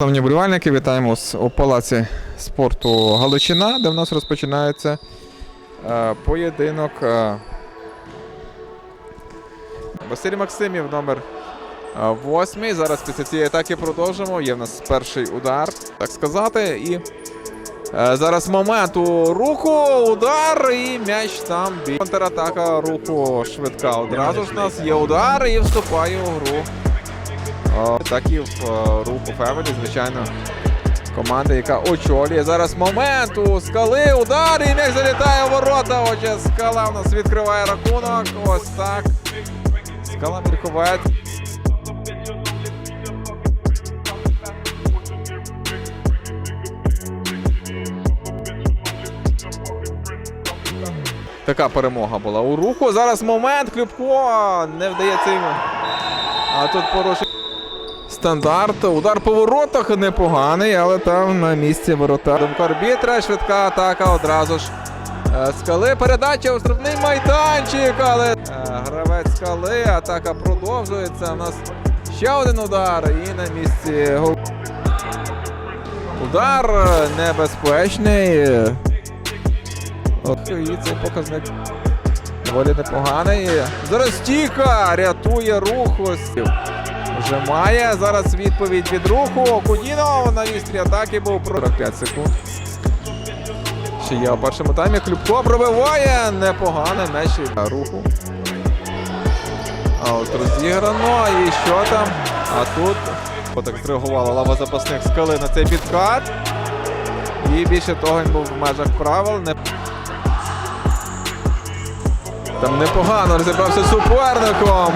Шановні вболівальники, вітаємо у палаці спорту Галичина, де в нас розпочинається е, поєдинок. Е, Василь Максимів, номер е, восьмий. Зараз після цієї атаки продовжимо. Є в нас перший удар, так сказати. І е, зараз момент у руху, удар і м'яч там. Контратака руху швидка. Одразу ж у нас є удар і вступає у гру. Так і в е, руху Фемелі, звичайно. Команда, яка очолює. Зараз момент у скали. Удар і м'яч залітає у ворота. Отже, скала в нас відкриває рахунок. Ось так. Скала Мірковець. Така перемога була у руху. Зараз момент. Клюбко не вдається йому. А тут порушення. Стандарт, удар по воротах непоганий, але там на місці ворота. Думка арбітра, швидка атака одразу ж. Е, Скали, передача у майданчик, але е, гравець скали, атака продовжується. У нас ще один удар і на місці. Удар е, небезпечний. І цей показник доволі непоганий. Зараз стіка рятує рух. Ось. Вжимає. Зараз відповідь від руху. Кудінов на вістрі атаки був про 45 секунд. Ще є у першому таймі. Клюбко пробиває. Непогане м'яч від руху. А от розіграно. І що там? А тут отак зреагувала лава запасних скали на цей підкат. І більше того він був в межах правил. Не... Там непогано розібрався суперником.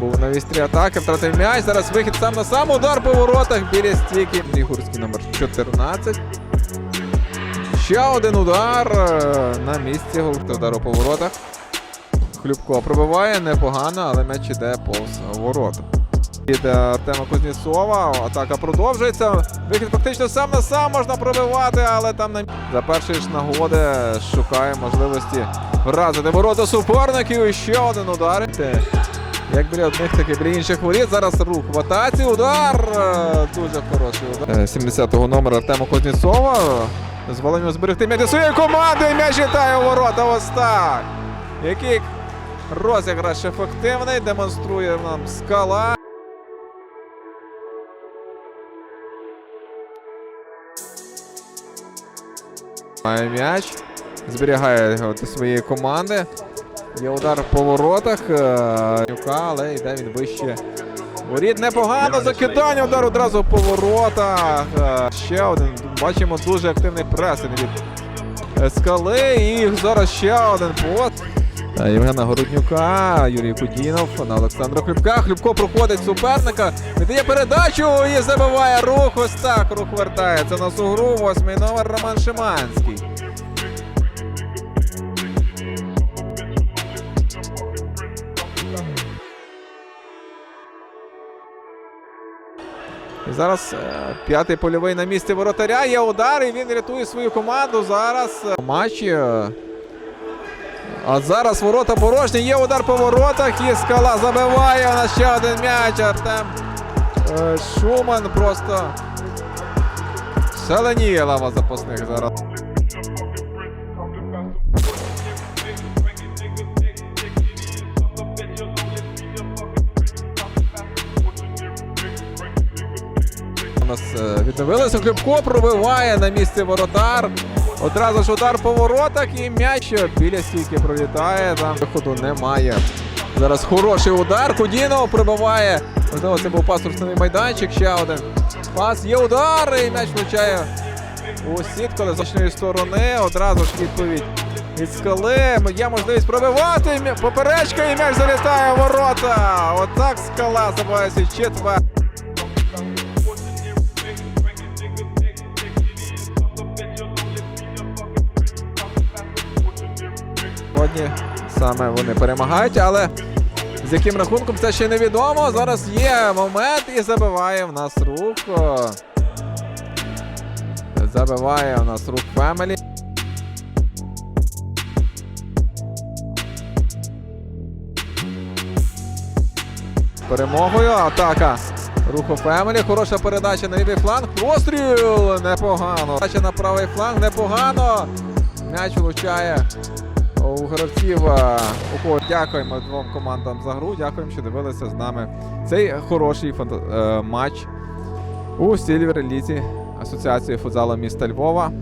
Був на вістрі атаки, втратив м'яч. Зараз вихід сам на сам. Удар по воротах біля стійки. Гурський номер 14. Ще один удар е, на місці. Удару по воротах. Хлюбко пробиває непогано, але м'яч іде повз ворота. Від Артема Кузнєцова. Атака продовжується. Вихід фактично сам на сам можна пробивати, але там на за першої ж нагоди шукає можливості вразити ворота суперників. І ще один удар. Як біля одних, так і біля інших воріт. Зараз рух в атаці. Удар. Е, Дуже хороший удар. 70-го номера Артема Кузнєцова. Дозволив зберегти м'яч для своєї команди. М'яч літає у ворота. Ось так. Який розіграш ефективний. Демонструє нам скала. Має м'яч. Зберігає його до своєї команди. Є удар по воротах. е, але йде він вище. Воріт непогано. Закидання удар одразу по воротах. Е, Ще один. Бачимо дуже активний пресинг від скали. І зараз ще один пот. Е, Євгена Городнюка, Юрій Кудінов на Олександра Хлюбка. Хлюбко проходить суперника. Віддає передачу і забиває рух. Ось так рух вертається на су гру. Восьмий номер Роман Шиманський. І зараз е, п'ятий польовий на місці воротаря. Є удар, і він рятує свою команду. Зараз е, матчі. е, А зараз ворота порожні. Є удар по воротах. І скала забиває. У нас ще один м'яч. Артем Шуман просто шаленіє лава запасних зараз. У нас е, відновилося. Клюбко пробиває на місці воротар. Одразу ж удар по воротах і м'яч біля стійки пролітає. Там виходу немає. Зараз хороший удар. Кудінов прибиває. Можливо, це був пас у штрафний майданчик. Ще один пас. Є удар. І м'яч влучає у сітку з зочної сторони. Одразу ж відповідь від скали. Є можливість пробивати. Поперечка і м'яч залітає у ворота. Отак скала забиває свій четвер. Сьогодні саме вони перемагають, але з яким рахунком це ще невідомо. Зараз є момент і забиває в нас рух. Забиває у нас рух Фемелі. Перемогою атака Рухо Фемелі, хороша передача на лівий фланг. Постріл! Непогано. Передача на правий фланг, непогано. М'яч влучає у гравців. У кого дякуємо двом командам за гру. Дякуємо, що дивилися з нами цей хороший е, матч у Сільвер Лізі Асоціації футзалу міста Львова.